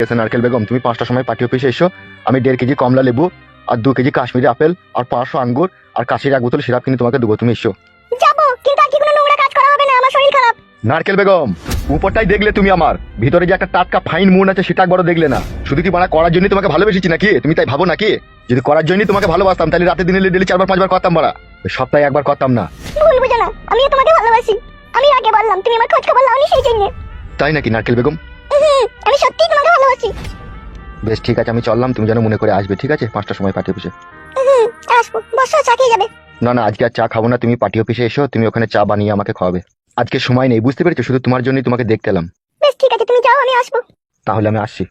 ঠিক আছে নারকেল বেগম তুমি পাঁচটার সময় পার্টি অফিসে এসো। আমি দেড় কেজি কমলা লেবু আর দু কেজি কাশ্মীরি আপেল আর পাঁচশো আঙ্গুর আর কাশির এক বোতল সিরাপ কিনে তোমাকে দেবো তুমি এসো। যাব কিন্তু আজকে কোনো নোংরা কাজ করা হবে না আমার শরীর খারাপ। নারকেল বেগম উপরটাই দেখলে তুমি আমার। ভিতরে যে একটা টাটকা ফাইন মুন আছে সেটা একবারও দেখলে না। শুধু কি বানা করার জন্য তোমাকে ভালোবেসেছি নাকি? তুমি তাই ভাবো নাকি? যদি করার জন্যই তোমাকে ভালোবাসতাম তাহলে রাতে দিনে ডেলি চারবার পাঁচবার করতাম বাড়া সপ্তাহে একবার করতাম না। ভুল বুঝো না আমিও তোমাকে ভালোবাসি। আমি আগে বললাম তুমি আমার খোঁজ খবর লাওনি সেই জন্য। তাই নাকি নারকেল বেগম? বেশ ঠিক আছে আমি চললাম তুমি যেন মনে করে আসবে ঠিক আছে? পাঁচটার সময় পার্টি অফিসে। হুম, আসব বসো চা খেয়ে যাবে। না না আজকে আর চা খাব না তুমি পার্টি অফিসে এসো তুমি ওখানে চা বানিয়ে আমাকে খাওয়াবে। আজকে সময় নেই বুঝতে পেরেছ? শুধু তোমার জন্যই তোমাকে দেখতে এলাম। বেশ ঠিক আছে তুমি যাও আমি আসব। তাহলে আমি আসছি।